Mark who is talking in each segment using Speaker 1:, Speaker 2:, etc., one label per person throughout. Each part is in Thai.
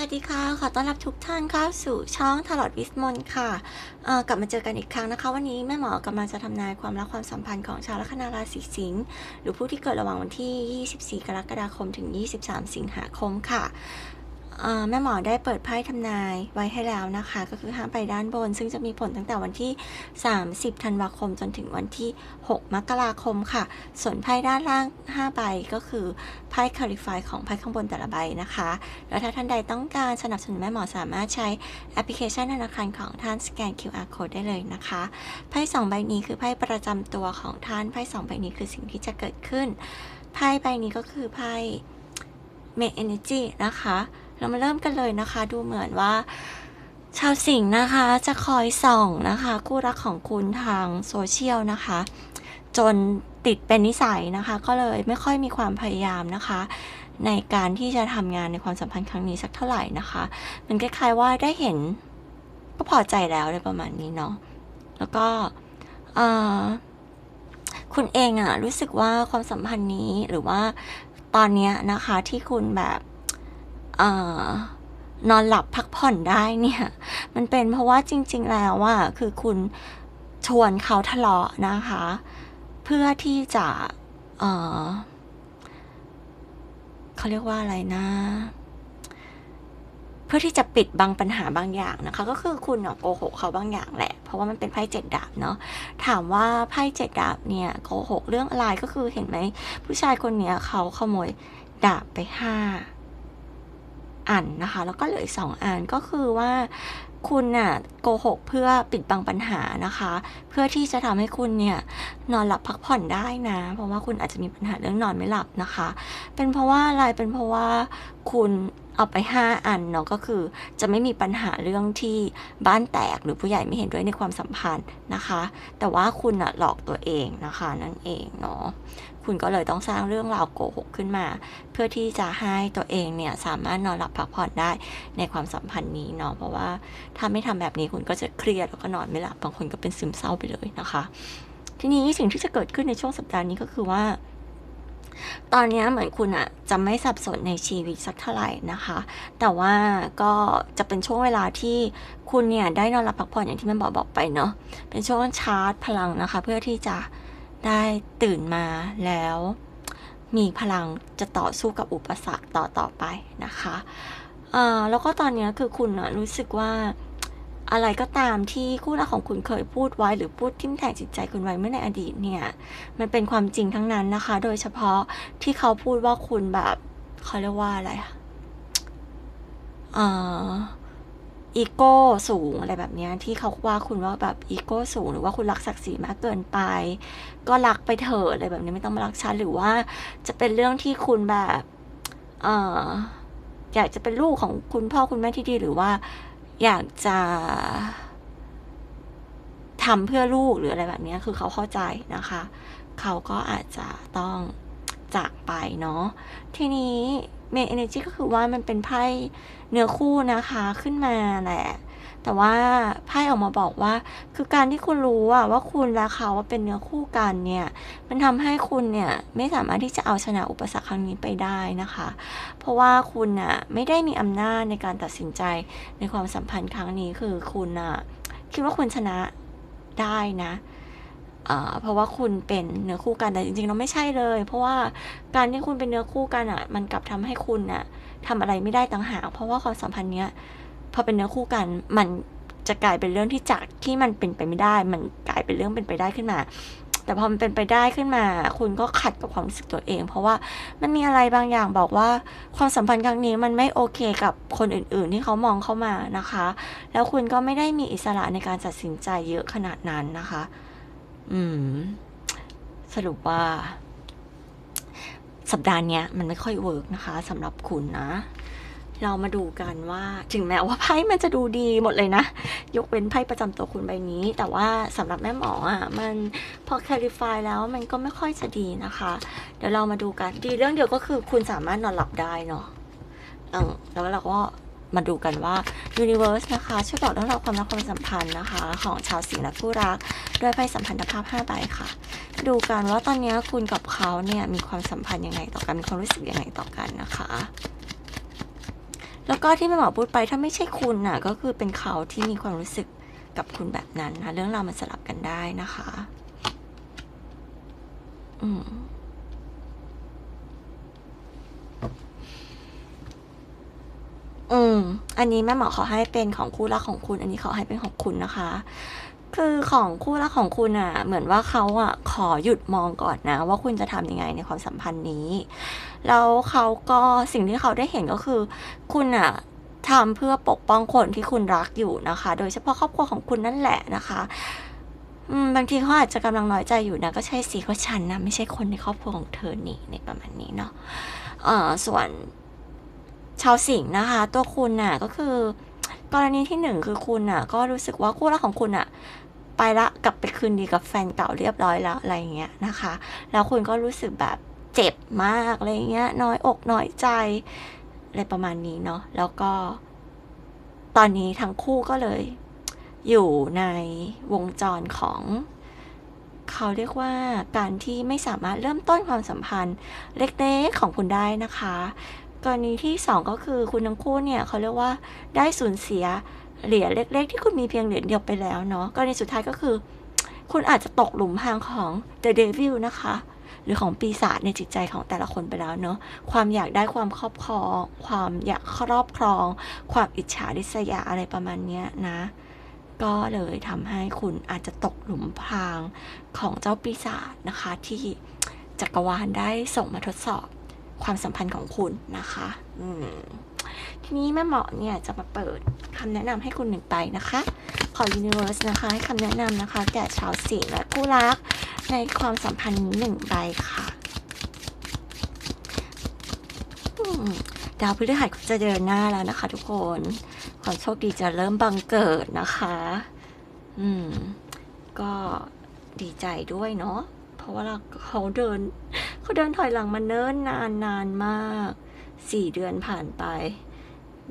Speaker 1: สวัสดีค่ะ ขอต้อนรับทุกท่านเข้าสู่ช่องทลอดวิสมนค่ะกลับมาเจอกันอีกครั้งนะคะ วันนี้แม่หมอกำลังจะทำนายความรักความสัมพันธ์ของชาวลัคนาราศีสิงห์หรือผู้ที่เกิดระหว่างวันที่ 24 กรกฎาคมถึง 23 สิงหาคมค่ะ แม่หมอได้เปิดไพ่ทำนายไว้ให้แล้วนะคะ ก็คือห้ามไปด้านบน ซึ่งจะมีผลตั้งแต่วันที่ 30 ธันวาคมจนถึงวันที่ 6 มกราคมค่ะ ส่วนไพ่ด้านล่าง 5 ใบก็คือไพ่คาลิฟายของไพ่ข้างบนแต่ละใบนะคะ แล้วถ้าท่านใดต้องการสนับสนุนแม่หมอสามารถใช้แอปพลิเคชันธนาคารของท่านสแกน QR code ได้เลยนะคะไพ่สองใบนี้คือไพ่ประจำตัวของท่านไพ่สองใบนี้คือสิ่งที่จะเกิดขึ้นไพ่ใบนี้ก็คือไพ่ Make Energy นะคะ เรามาเริ่มกันเลยนะคะ ดูเหมือนว่า ชาวสิงห์นะคะ จะคอยส่องนะคะ คู่รักของคุณทางโซเชียลนะคะ จนติดเป็นนิสัยนะคะ ก็เลยไม่ค่อยมีความพยายามนะคะ ในการที่จะทำงานในความสัมพันธ์ครั้งนี้สักเท่าไหร่นะคะ มันคล้ายๆว่าได้เห็นก็พอใจแล้วในประมาณนี้เนาะแล้วก็คุณเองอะรู้สึกว่าความสัมพันธ์นี้หรือว่าตอนนี้นะคะที่คุณแบบ นอนหลับพักผ่อนได้เนี่ย มันเป็นเพราะว่าจริง ๆ แล้วว่าคือคุณชวนเขาทะเลาะนะคะ เพื่อที่จะเออเขาเรียกว่าอะไรนะ เพื่อที่จะปิดบังปัญหาบางอย่างนะคะ ก็คือคุณโกหกเขาบางอย่างแหละ เพราะว่ามันเป็นไพ่เจ็ดดาบเนาะถามว่าไพ่เจ็ดดาบเนี่ยโกหกเรื่องอะไรก็คือเห็นไหมผู้ชายคนเนี้ยเขาขโมยดาบไปห้า อันนะคะ แล้วก็เหลืออีกสองอันก็คือว่าคุณน่ะโกหกเพื่อปิดบังปัญหานะคะ เพื่อที่จะทำให้คุณเนี่ยนอนหลับพักผ่อนได้นะ เพราะว่าคุณอาจจะมีปัญหาเรื่องนอนไม่หลับนะคะ เป็นเพราะว่าอะไรเป็นเพราะว่าคุณเอาไปห้าอันเนาะก็คือจะไม่มีปัญหาเรื่องที่บ้านแตกหรือผู้ใหญ่ไม่เห็นด้วยในความสัมพันธ์นะคะ แต่ว่าคุณอะหลอกตัวเองนะคะนั่นเองเนาะ คุณก็เลยต้องสร้างเรื่องราวโกหกขึ้นมา เพื่อที่จะให้ตัวเองเนี่ยสามารถนอนหลับพักผ่อนได้ในความสัมพันธ์นี้เนาะเพราะว่าถ้าไม่ทำแบบนี้คุณก็จะเครียดแล้วก็นอนไม่หลับบางคนก็เป็นซึมเศร้าไปเลยนะคะ ทีนี้สิ่งที่จะเกิดขึ้นในช่วงสัปดาห์นี้ก็คือว่าตอนนี้เหมือนคุณอะจะไม่สับสนในชีวิตสักเท่าไหร่นะคะ แต่ว่าก็จะเป็นช่วงเวลาที่คุณเนี่ยได้นอนหลับพักผ่อนอย่างที่แม่บอกบอกไปเนาะเป็นช่วงชาร์จพลังนะคะ เพื่อที่จะ ได้ตื่นมาแล้ว มีพลังจะต่อสู้กับอุปสรรคต่อต่อไปนะคะอ่าแล้วก็ตอนนี้คือคุณอะรู้สึกว่าอะไรก็ตามที่คู่รักของคุณเคยพูดไว้ หรือพูดทิ่มแทงจิตใจคุณไว้เมื่อในอดีตเนี่ย มันเป็นความจริงทั้งนั้นนะคะ โดยเฉพาะที่เขาพูดว่าคุณแบบเขาเรียกว่าอะไรอะเอีโก้สูงอะไรแบบนี้ที่เขาว่าคุณว่าแบบอีโก้สูง หรือว่าคุณรักศักดิ์ศรีมากเกินไป ก็รักไปเถอะอะไรแบบนี้ไม่ต้องมารักฉันหรือว่าจะเป็นเรื่องที่คุณแบบเอออยากจะเป็นลูกของคุณพ่อคุณแม่ที่ดีหรือว่าอยากจะทำเพื่อลูกหรืออะไรแบบนี้คือเขาเข้าใจนะคะ เขาก็อาจจะต้องจากไปเนาะทีนี้ เม n เอเนจีก็คือว่ามันเป็นไพ่เนื้อคู่นะคะขึ้นมาแหละแต่ว่าไพ่ออกมาบอกว่า คือการที่คุณรู้อะว่าคุณและเขาว่าเป็นเนื้อคู่กันเนี่ย มันทำให้คุณเนี่ยไม่สามารถที่จะเอาชนะอุปสรรคครั้งนี้ไปได้นะคะ เพราะว่าคุณอะไม่ได้มีอำนาจในการตัดสินใจในความสัมพันธ์ครั้งนี้คือคุณอะคิดว่าคุณชนะได้นะ เพราะว่าคุณเป็นเนื้อคู่กันแต่จริงๆเราไม่ใช่เลย เพราะว่าการที่คุณเป็นเนื้อคู่กันอะ มันกลับทำให้คุณอะทำอะไรไม่ได้ต่างหากเพราะว่าความสัมพันธ์เนี้ยพอเป็นเนื้อคู่กันมันจะกลายเป็นเรื่องที่จากที่มันเป็นไปไม่ได้ มันกลายเป็นเรื่องเป็นไปได้ขึ้นมา แต่พอมันเป็นไปได้ขึ้นมา คุณก็ขัดกับความรู้สึกตัวเอง เพราะว่ามันมีอะไรบางอย่างบอกว่าความสัมพันธ์ครั้งนี้มันไม่โอเคกับคนอื่น ๆ ที่เขามองเข้ามานะคะ แล้วคุณก็ไม่ได้มีอิสระในการตัดสินใจเยอะขนาดนั้นนะคะ อืม สรุปว่า สัปดาห์เนี้ยมันไม่ค่อยเวิร์กนะคะสำหรับคุณนะ เรามาดูกันว่า ถึงแม้ว่าไพ่มันจะดูดีหมดเลยนะ ยกเว้นไพ่ประจำตัวคุณใบนี้ แต่ว่าสำหรับแม่หมออะ มันพอค l ริฟายแล้วมันก็ไม่ค่อยจะดีนะคะ เดี๋ยวเรามาดูกัน ดีเรื่องเดียวก็คือคุณสามารถนอนหลับได้เนาะเออแล้วเราก็ มาดูกันว่า Universe นะคะช่วยบอกเรื่องราวความรักความสัมพันธ์นะคะ ของชาวสิงห์และคู่รักด้วยไพ่สัมพันธภาพ5ใบค่ะ ดูกันว่าตอนนี้คุณกับเขาเนี่ยมีความสัมพันธ์ยังไงต่อกันมีความรู้สึกยังไงต่อกันนะคะ แล้วก็ที่แม่หมอพูดไปถ้าไม่ใช่คุณน่ะก็คือเป็นเขาที่มีความรู้สึกกับคุณแบบนั้นนะเรื่องราวมันสลับกันได้นะคะ อืม อืม อันนี้แม่หมอขอให้เป็นของคู่รักของคุณ อันนี้ขอให้เป็นของคุณนะคะ คือของคู่รักของคุณอะ เหมือนว่าเขาอะ ขอหยุดมองก่อนนะ ว่าคุณจะทำยังไงในความสัมพันธ์นี้ แล้วเขาก็สิ่งที่เขาได้เห็นก็คือ คุณอะทำเพื่อปกป้องคนที่คุณรักอยู่นะคะ โดยเฉพาะครอบครัวของคุณนั่นแหละนะคะอืมบางทีเขาอาจจะกำลังน้อยใจอยู่นะก็ใช่สิก็ฉันนะไม่ใช่คนในครอบครัวของเธอนี่ในประมาณนี้เนาะเอ่อส่วน ชาวสิงห์นะคะ ตัวคุณน่ะก็คือกรณีที่หนึ่งคือคุณน่ะ ก็รู้สึกว่าคู่รักของคุณน่ะ ไปละกลับไปคืนดีกับแฟนเก่าเรียบร้อยแล้วอะไรเงี้ยนะคะ แล้วคุณก็รู้สึกแบบเจ็บมากอะไรเงี้ยน้อยอกน้อยใจอะไรประมาณนี้เนาะแล้วก็ ตอนนี้ทั้งคู่ก็เลย อยู่ในวงจรของเขาเรียกว่าการที่ไม่สามารถเริ่มต้นความสัมพันธ์เล็กๆของคุณได้นะคะ กรณีที่สองก็คือคุณทั้งคู่เนี่ยเขาเรียกว่าได้สูญเสียเหรียญเล็ก ๆ ที่คุณมีเพียงเหรียญเดียวไปแล้วเนาะกรณีสุดท้ายก็คือ คุณอาจจะตกหลุมพรางของ The Devil นะคะ หรือของปีศาจในจิตใจของแต่ละคนไปแล้วเนาะความอยากได้ความครอบครอง ความอยากครอบครอง ความอิจฉาริษยาอะไรประมาณเนี้ยนะก็เลยทำให้คุณอาจจะตกหลุมพรางของเจ้าปีศาจนะคะ ที่จักรวาลได้ส่งมาทดสอบ ความสัมพันธ์ของคุณนะคะอืมทีนี้แม่หมอเนี่ยจะมาเปิดคำแนะนำให้คุณหนึ่งไปนะคะขอ Universe นะคะ ให้คำแนะนำนะคะ แก่ชาวสิงห์และผู้รักในความสัมพันธ์นี้หนึ่งใบค่ะอืมดาวพฤหัสจะเดินหน้าแล้วนะคะ ทุกคนความโชคดีจะเริ่มบังเกิดนะคะ อืม ก็ดีใจด้วยเนาะเพราะว่าเราเขาเดิน เขาเดินถอยหลังมาเนิ่นนานนานมากสี่เดือนผ่านไป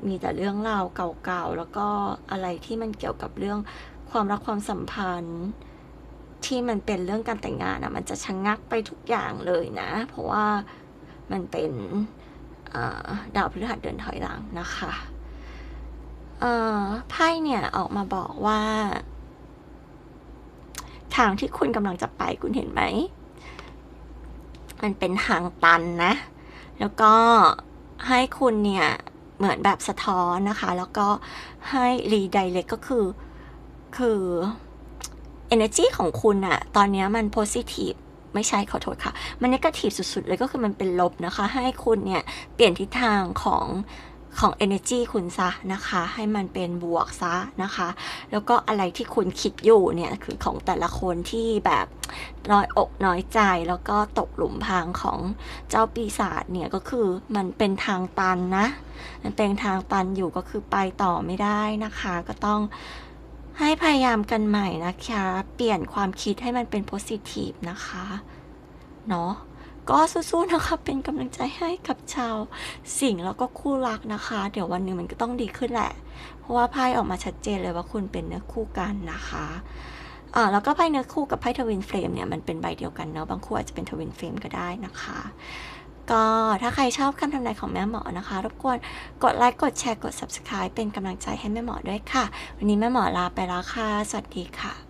Speaker 1: มีแต่เรื่องราวเก่าๆ แล้วก็อะไรที่มันเกี่ยวกับเรื่องความรักความสัมพันธ์ ที่มันเป็นเรื่องการแต่งงานอะมันจะชะงงักไปทุกอย่างเลยนะ เพราะว่ามันเป็นดาวพฤหัสเดินถอยหลังนะคะไพ่เนี่ยออกมาบอกว่า ทางที่คุณกำลังจะไปคุณเห็นไหม มันเป็นทางตันนะ แล้วก็ให้คุณเนี่ยเหมือนแบบสะท้อนนะคะ แล้วก็ให้รีไดเรกก็คือ คือ energy ของคุณอะตอนนี้มัน positive ไม่ใช่ขอโทษค่ะ มันน e g a t i v สุดๆ เลยก็คือมันเป็นลบนะคะ ให้คุณเนี่ย เปลี่ยนทิศทางของ ของ energy คุณซะนะคะ ให้มันเป็นบวกซะนะคะ แล้วก็อะไรที่คุณคิดอยู่เนี่ยคือของแต่ละคนที่แบบน้อยอกน้อยใจแล้วก็ตกหลุมพรางของเจ้าปีศาจเนี่ยก็คือมันเป็นทางตันนะ มันเป็นทางตันอยู่ก็คือไปต่อไม่ได้นะคะ ก็ต้องให้พยายามกันใหม่นะคะ เปลี่ยนความคิดให้มันเป็น positive นะคะ เนาะ ก็สู้ๆนะคะ เป็นกำลังใจให้กับชาวสิงห์แล้วก็คู่รักนะคะ เดี๋ยววันหนึ่งมันก็ต้องดีขึ้นแหละ เพราะว่าไพ่ออกมาชัดเจนเลยว่าคุณเป็นเนื้อคู่กันนะคะอ่าแล้วก็ไพ่เนื้อคู่กับไพ่ทวินเฟรมเนี่ยมันเป็นใบเดียวกันเนาะบางคู่อาจจะเป็นทวินเฟรมก็ได้นะคะก็ถ้าใครชอบคำทำนายของแม่หมอนะคะ รบกวนกดไลค์กดแชร์กด subscribe เป็นกำลังใจให้แม่หมอด้วยค่ะ วันนี้แม่หมอลาไปแล้วค่ะ สวัสดีค่ะ